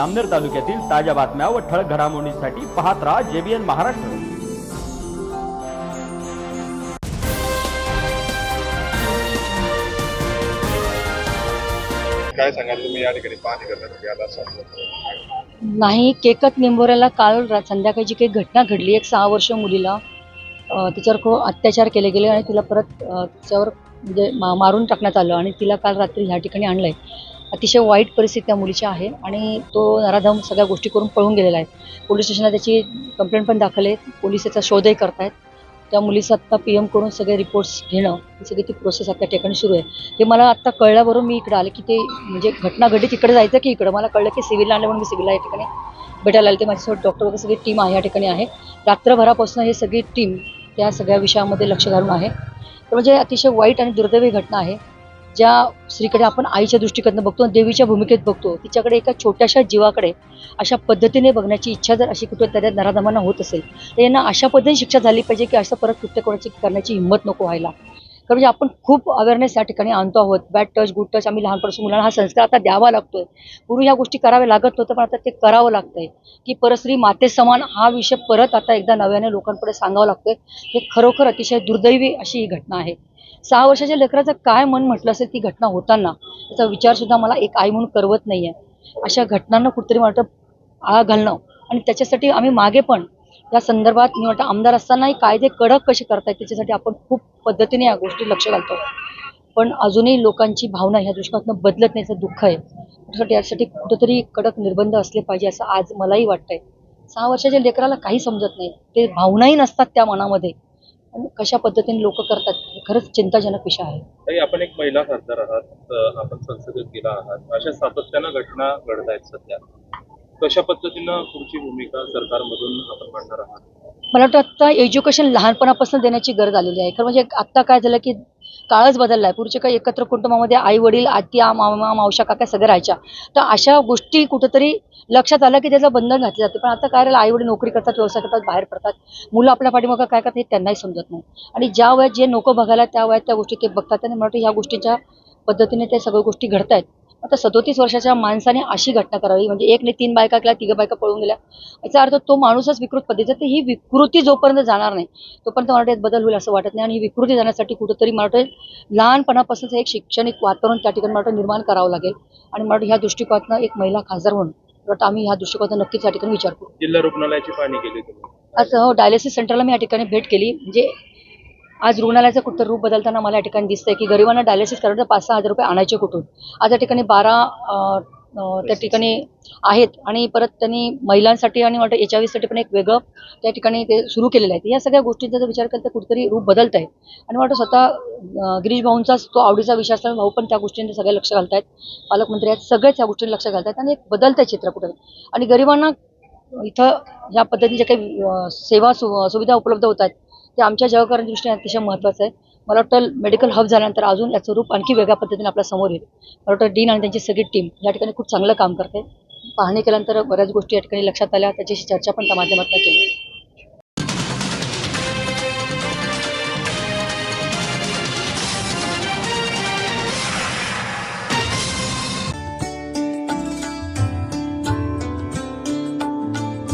आमनेर तालुक्यातील ताज्या बातम्या व ठळक घडामोडींसाठी पाहत राहा जेबीएन महाराष्ट्र. काय सांगाल तुम्ही? या ठिकाणी पाहणी नाही केकत निंबोऱ्याला काल संध्याकाळी जी काही घटना घडली एक सहा वर्ष मुलीला तिच्यावर खूप अत्याचार केले गेले आणि तिला परत तिच्यावर म्हणजे मा मारून टाकण्यात आलं आणि तिला काल रात्री ह्या ठिकाणी आणलं आहे अतिशय वाईट परिस्थिती त्या मुलीची आहे आणि तो नराधम सगळ्या गोष्टी करून पळून गेलेला आहे. पोलीस स्टेशनला त्याची कंप्लेंट पण दाखल आहे. पोलीस त्याचा शोधही करतायत. त्या मुलीचं आत्ता पी एम करून सगळे रिपोर्ट्स घेणं ही सगळी ती प्रोसेस आता ठिकाणी सुरू आहे. हे मला आत्ता कळल्याबरोबर मी इकडं आले की ते म्हणजे घटना घडली तिकडे जायचं की इकडं? मला कळलं की सिव्हिलला आलं म्हणून मी सिव्हिलला या ठिकाणी भेटायला आले. ते माझ्यासोबत डॉक्टर वगैरे सगळी टीम आहे या ठिकाणी आहे. रात्रभरापासून हे सगळी टीम त्या सगळ्या विषयामध्ये लक्ष घालून आहे. तर म्हणजे अतिशय वाईट आणि दुर्दैवी घटना आहे. ज्या स्त्रीकडे आपण आईच्या दृष्टीकडनं बघतो देवीच्या भूमिकेत बघतो तिच्याकडे एका छोट्याशा जीवाकडे अशा पद्धतीने बघण्याची इच्छा जर अशी कुठे त्या नराधमांना होत असेल तर यांना अशा पद्धतीने शिक्षा झाली पाहिजे की असं परत कृत्य कोणाची करण्याची हिंमत नको व्हायला. कारण म्हणजे आपण खूप अवेअरनेस या ठिकाणी आणतो आहोत. बॅड टच गुड टच आम्ही लहानपासून मुलांना हा संस्कार आता द्यावा लागतोय. पूर्वी ह्या गोष्टी कराव्या लागत नव्हतं पण आता ते करावं लागतंय. की परस्त्री माते समान हा विषय परत आता एकदा नव्याने लोकांपुढे सांगावा लागतोय. हे खरोखर अतिशय दुर्दैवी अशी ही घटना आहे. सहा वर्षाच्या लेकराचं काय मन म्हटलं असेल ती घटना होताना त्याचा विचार सुद्धा मला एक आई म्हणून करवत नाहीये. अशा घटनांना कुठेतरी वाटतं आळा घालणं आणि त्याच्यासाठी आम्ही मागे पण या संदर्भात मी वाटतं आमदार असतानाही कायदे कडक कसे करतायत त्याच्यासाठी आपण खूप पद्धतीने या गोष्टी लक्ष घालतो. पण अजूनही लोकांची भावना ह्या दृष्टीकोनातून बदलत नाही याचं दुःख आहे. त्यासाठी यासाठी कुठंतरी कडक निर्बंध असले पाहिजे असं आज मलाही वाटतंय. सहा वर्षाच्या लेकराला काही समजत नाही. ते भावनाही नसतात त्या मनामध्ये. कशा पद्धतीने लोक करतात हे खरंच चिंताजनक विषय आहे. ताई आपण एक महिला खासदार आहात अ, आपण संसदेत गेला आहात. अशा सातत्यानं घटना घडत आहेत सध्या. कशा पद्धतीनं पुढची भूमिका सरकारमधून आपण मांडणार आहात? मला वाटतं आत्ता एज्युकेशन लहानपणापासून देण्याची गरज आलेली आहे. खरं म्हणजे आत्ता काय झालं की काळच बदलला आहे काही एकत्र कुटुंबामध्ये आई वडील आत्या मामा मावशा काका सगळं राहायच्या. तर अशा गोष्टी कुठंतरी लक्षात आलं की त्याचं बंधन घातलं जाते. पण आता काय राहिलं? आई वडील नोकरी करतात व्यवसाय करतात बाहेर पडतात. मुलं आपल्या पाठीमागं काय करतात हे त्यांनाही समजत नाही. आणि ज्या वयात जे नको बघायला त्या वयात त्या गोष्टी ते बघतात. आणि मला वाटतं ह्या गोष्टीच्या पद्धतीने त्या सगळ्या गोष्टी घडत आहेत आता सदोतीस वर्षाच्या माणसाने अशी घटना करावी. म्हणजे एक नाही तीन बायका केल्या तिघं बायका पळून गेल्या. याचा अर्थ तो माणूसच विकृत पद्धतीचा तर ही विकृती जोपर्यंत जाणार नाही तोपर्यंत यात बदल होईल असं वाटत नाही. आणि ही विकृती जाण्यासाठी कुठंतरी वाटतं लहानपणापासूनच एक शैक्षणिक वातावरण त्या ठिकाणी वाटतं निर्माण करावं लागेल. आणि वाटतं ह्या दृष्टिकोनातनं एक महिला खासदार म्हणून वाटतं आम्ही ह्या दृष्टिकोनातून नक्कीच या ठिकाणी विचार करू जिल्हा रुग्णालयाची पाहणी केली आज हो डायलिसिस सेंटरला मी या ठिकाणी भेट केली. म्हणजे आज रुग्णालयाचं कुठं रूप बदलताना मला या ठिकाणी दिसतंय की गरिबांना डायलिसिस करायचं पाच सहा हजार रुपये आणायचे कुठून? आज या ठिकाणी बारा त्या ठिकाणी आहेत आणि परत त्यांनी महिलांसाठी आणि वाटतं एच आयसाठी पण एक वेगळं त्या ठिकाणी ते सुरू केलेलं आहे. या सगळ्या गोष्टींचा जर विचार केला तर कुठेतरी रूप बदलत आहे. आणि वाटतं स्वतः गिरीश भाऊंचाच तो आवडीचा विषय असताना भाऊ पण त्या गोष्टींचे सगळे लक्ष घालतायत. पालकमंत्री आहेत सगळेच या गोष्टींना लक्ष घालतायत आणि एक बदलतंय चित्र कुठे? आणि गरिबांना इथं ह्या पद्धतीच्या काही सेवा सु सुविधा उपलब्ध होत आहेत ते आमच्या जगाकरांच्या दृष्टीने अतिशय महत्त्वाचं आहे. मला वाटतं मेडिकल हब झाल्यानंतर अजून याचं रूप आणखी वेगळ्या पद्धतीने आपल्यासमोर येईल. मला वाटतं डीन आणि त्यांची सगळी टीम या ठिकाणी खूप चांगलं काम करते. पाहणी केल्यानंतर बऱ्याच गोष्टी या ठिकाणी लक्षात आल्या. त्याच्याशी चर्चा पण त्या माध्यमातून केली.